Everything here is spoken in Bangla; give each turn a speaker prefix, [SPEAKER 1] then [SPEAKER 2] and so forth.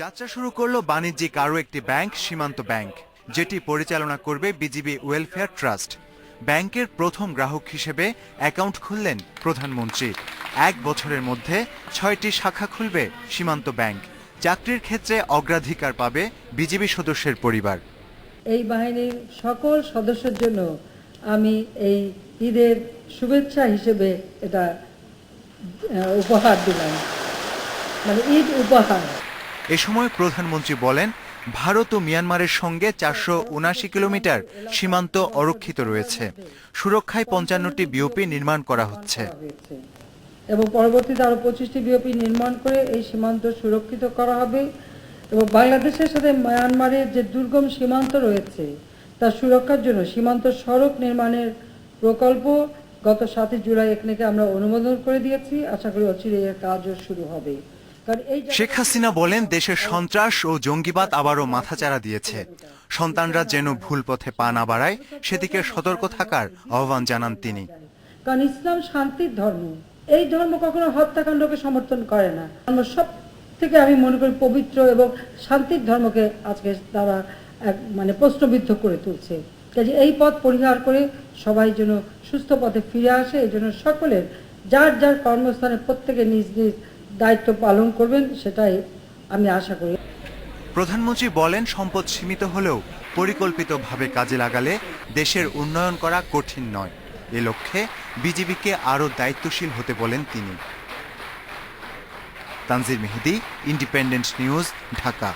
[SPEAKER 1] যাত্রা শুরু করল বাণিজ্যিক আরও একটি ব্যাংক, সীমান্ত ব্যাংক, যেটি পরিচালনা করবে বিজিবি ওয়েলফেয়ার ট্রাস্ট। ব্যাংকের প্রথম গ্রাহক হিসেবে অ্যাকাউন্ট খুললেন প্রধানমন্ত্রী। এক বছরের মধ্যে ছয়টি শাখা খুলবে সীমান্ত ব্যাংক। চাকরির ক্ষেত্রে অগ্রাধিকার পাবে বিজিবি সদস্যের পরিবার।
[SPEAKER 2] এই বাহিনীর সকল সদস্যের জন্য আমি এই ঈদের শুভেচ্ছা হিসেবে এটা উপহার দিলাম। মানে ঈদ উপহার।
[SPEAKER 1] এ সময় প্রধানমন্ত্রী বলেন ভারত ও মিয়ানমারের সঙ্গে চারশো উনাশি কিলোমিটার সীমান্ত অরক্ষিত রয়েছে। সুরক্ষায় পঞ্চান্নটি বিওপি নির্মাণ করা হচ্ছে।
[SPEAKER 2] এবং পরবর্তীতে আরও পঁচিশটি বিওপি নির্মাণ করে এই সীমান্ত সুরক্ষিত করা হবে এবং বাংলাদেশের সাথে মায়ানমারের যে দুর্গম সীমান্ত রয়েছে তার সুরক্ষার জন্য সীমান্ত সড়ক নির্মাণের প্রকল্প গত সাতই জুলাই এখানে আমরা অনুমোদন করে দিয়েছি। আশা করি অচিরে এর কাজও শুরু হবে।
[SPEAKER 1] শেখ হাসিনা বলেন, দেশের সন্ত্রাস ও জঙ্গিবাদ আবারও মাথাচাড়া দিয়েছে। সন্তানরা যেন ভুল পথে পা না বাড়ায়, সেদিকে সতর্ক থাকার আহ্বান জানান তিনি।
[SPEAKER 2] কারণ ইসলাম শান্তির ধর্ম। এই ধর্ম কখনো হত্যাকাণ্ডকে সমর্থন করে না। আমরা সব থেকে আমি মনে করি পবিত্র এবং শান্তির ধর্মকে আজকে তারা এক মানে প্রশ্নবিদ্ধ করে তুলছে। কাজে এই পথ পরিহার করে সবাই যেন সুস্থ পথে ফিরে আসে, এই জন্য সকলের যার যার কর্মস্থানে প্রত্যেকে নিজ নিজ দায়িত্ব পালন করবেন, সেটাই আমি আশা করি।
[SPEAKER 1] প্রধানমন্ত্রী বলেন, সম্পদ সীমিত হলেও পরিকল্পিতভাবে কাজে লাগালে দেশের উন্নয়ন করা কঠিন নয়। এ লক্ষ্যে বিজিবিকে আরও দায়িত্বশীল হতে বলেন তিনি। Tanzir Mehedi, independent news, Dhaka.